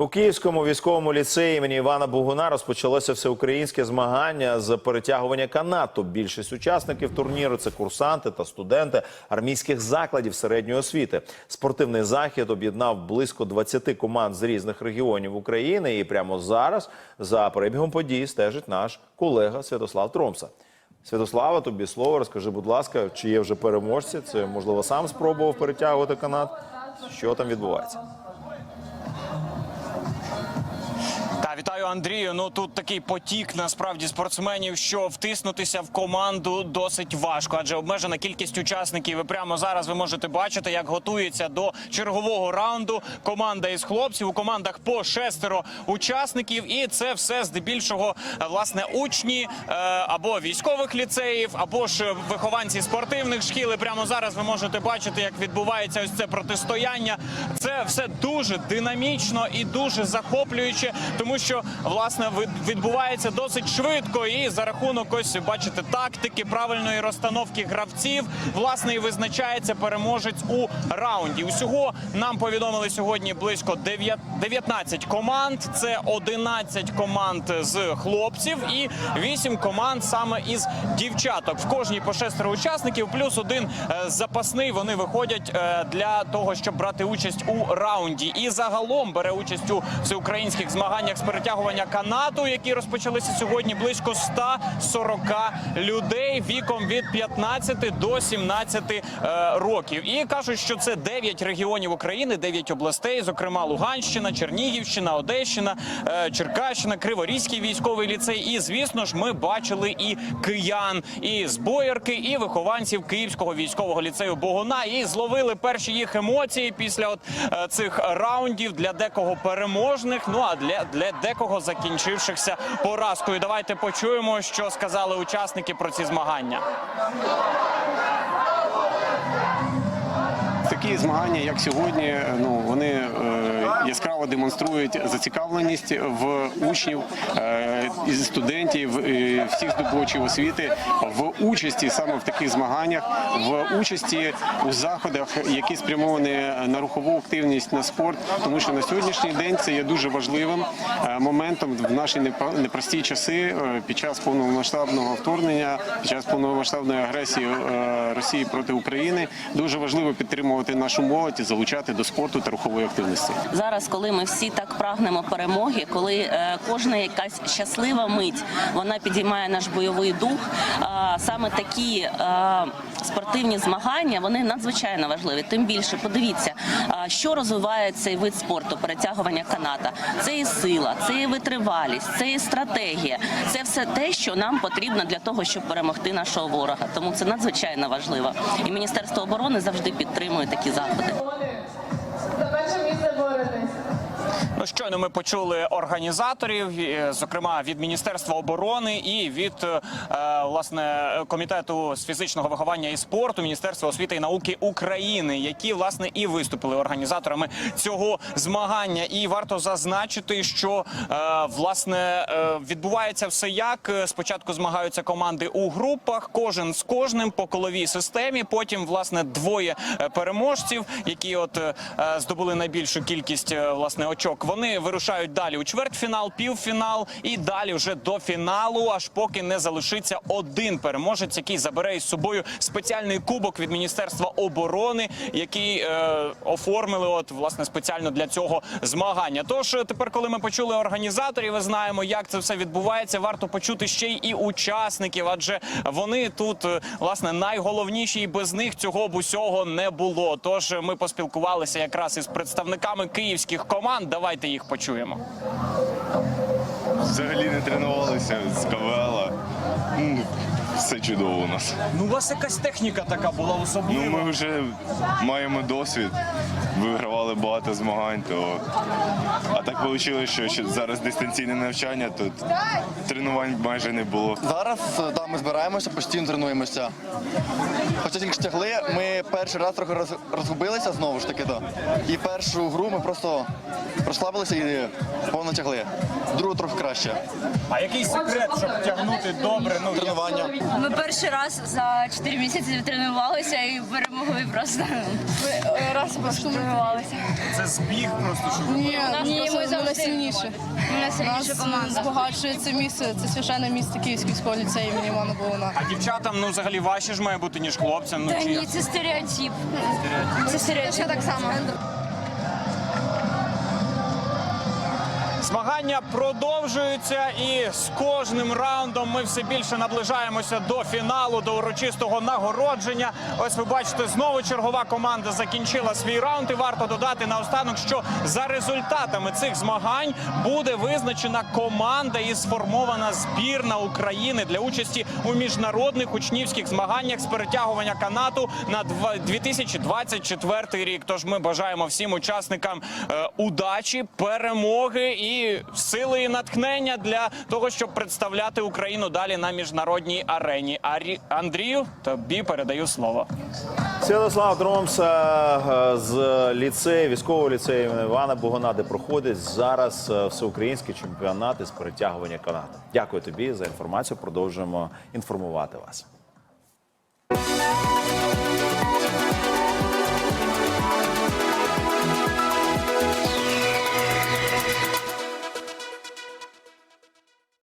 У Київському військовому ліцеї імені Івана Бугуна розпочалося всеукраїнське змагання з перетягування канату. Більшість учасників турніру це курсанти та студенти армійських закладів середньої освіти. Спортивний захід об'єднав близько 20 команд з різних регіонів України. І прямо зараз за перебігом подій стежить наш колега Святослав Тромса. Святослава, тобі слово. Розкажи, будь ласка, чи є вже переможці? Це можливо сам спробував перетягувати канат. Що там відбувається? Вітаю Андрію. Ну тут такий потік насправді спортсменів, що втиснутися в команду досить важко, адже обмежена кількість учасників. І прямо зараз ви можете бачити, як готується до чергового раунду команда із хлопців. У командах по шестеро учасників, і це все здебільшого власне учні е, або військових ліцеїв, або ж вихованці спортивних шкіл. І прямо зараз ви можете бачити, як відбувається ось це протистояння. Це все дуже динамічно і дуже захоплююче, тому що власне ви- відбувається досить швидко, і за рахунок ось бачите тактики, правильної розстановки гравців, власне, і визначається переможець у раунді. Усього нам повідомили сьогодні близько 9 19 команд. Це 11 команд з хлопців і 8 команд саме із дівчаток. В кожній по шестеро учасників, плюс один е, запасний. Вони виходять е, для того, щоб брати участь у раунді. І загалом бере участь у всеукраїнських змаганнях з перетягування канату, які розпочалися сьогодні. Близько 140 людей віком від 15 до 17 е, років. І кажуть, що це 9 регіонів України, 9 областей, зокрема Луганщина, Чернігівщина, Одещина, е, Черкащина, Криворізький військовий ліцей. І звісно ж, ми бачили і киян, і з і вихованців Київського військового ліцею Богуна. І зловили перші їх емоції після от е, цих раундів для декого переможних. Ну а для, для декого закінчившихся поразкою. Давайте почуємо, що сказали учасники про ці змагання. Такі змагання, як сьогодні, ну вони е, яскраво демонструють зацікавленість в учнів е, і студентів, всіх здобувачів освіти в участі саме в таких змаганнях, в участі у заходах, які спрямовані на рухову активність на спорт, тому що на сьогоднішній день це є дуже важливим е, моментом в наші непрості часи під час повномасштабного вторгнення, під час повномасштабної агресії Росії проти України. Дуже важливо підтримувати нашу молодь і залучати до спорту та рухової активності. Зараз, коли ми всі так прагнемо перемоги, коли е, кожна якась щаслива мить вона підіймає наш бойовий дух. саме такі е, спортивні змагання вони надзвичайно важливі. Тим більше подивіться, а, що розвиває цей вид спорту перетягування каната. Це і сила, це і витривалість, це і стратегія. Це все те, що нам потрібно для того, щоб перемогти нашого ворога. Тому це надзвичайно важливо. І Міністерство оборони завжди підтримує такі заходи. Ну, щойно ми почули організаторів, зокрема від Міністерства оборони і від е, власне комітету з фізичного виховання і спорту Міністерства освіти і науки України, які власне і виступили організаторами цього змагання. І варто зазначити, що е, власне е, відбувається все як спочатку змагаються команди у групах, кожен з кожним по коловій системі. Потім власне двоє переможців, які от здобули найбільшу кількість власне очок. Вони вирушають далі у чвертьфінал, півфінал і далі вже до фіналу, аж поки не залишиться один переможець, який забере із собою спеціальний кубок від міністерства оборони, який е, оформили от власне спеціально для цього змагання. Тож е, тепер, коли ми почули організаторів, і знаємо, як це все відбувається. Варто почути ще й і учасників, адже вони тут е, власне найголовніші, і без них цього б усього не було. Тож е, ми поспілкувалися якраз із представниками київських команд. Давайте їх почуємо. Взагалі не тренувалися з КВЛ. Все чудово у нас. Ну, у вас якась техніка така була Ну, ми вже маємо досвід, вигравали багато змагань, то а так вийшло, що зараз дистанційне навчання, то тренувань майже не було. Зараз да, ми збираємося, постійно тренуємося. Хоча тільки стягли, ми перший раз трохи роз, розгубилися знову ж таки, да. І першу гру ми просто розслабилися і повно тягли. Другу трохи краще. А який секрет, щоб тягнути добре? Ну Тренування. Ми перший раз за 4 місяці тренувалися і перемогли просто. Ми раз просто тренувалися. Це збіг просто що Ні, Ні, ми завжди сильніші. Ми найсильніша команда. збагачує це місце. Це священне місце Київської школи ліцею імені Івана Богуна. А дівчатам ну взагалі важче ж має бути ніж хлопцям. Ну Та чи ні, як? це стереотип. Це стереотип. так само. Змагання продовжуються, і з кожним раундом ми все більше наближаємося до фіналу, до урочистого нагородження. Ось ви бачите, знову чергова команда закінчила свій раунд. І варто додати наостанок, що за результатами цих змагань буде визначена команда і сформована збірна України для участі у міжнародних учнівських змаганнях з перетягування канату на два- 2024 рік. Тож ми бажаємо всім учасникам е, удачі, перемоги і сили і натхнення для того, щоб представляти Україну далі на міжнародній арені. Арі Андрію тобі передаю слово. Святослав Дромс е, з ліцею, військового ліцею Івана Богонади проходить зараз е, всеукраїнські чемпіонати з перетягування канату. Дякую тобі за інформацію. Продовжуємо інформувати вас.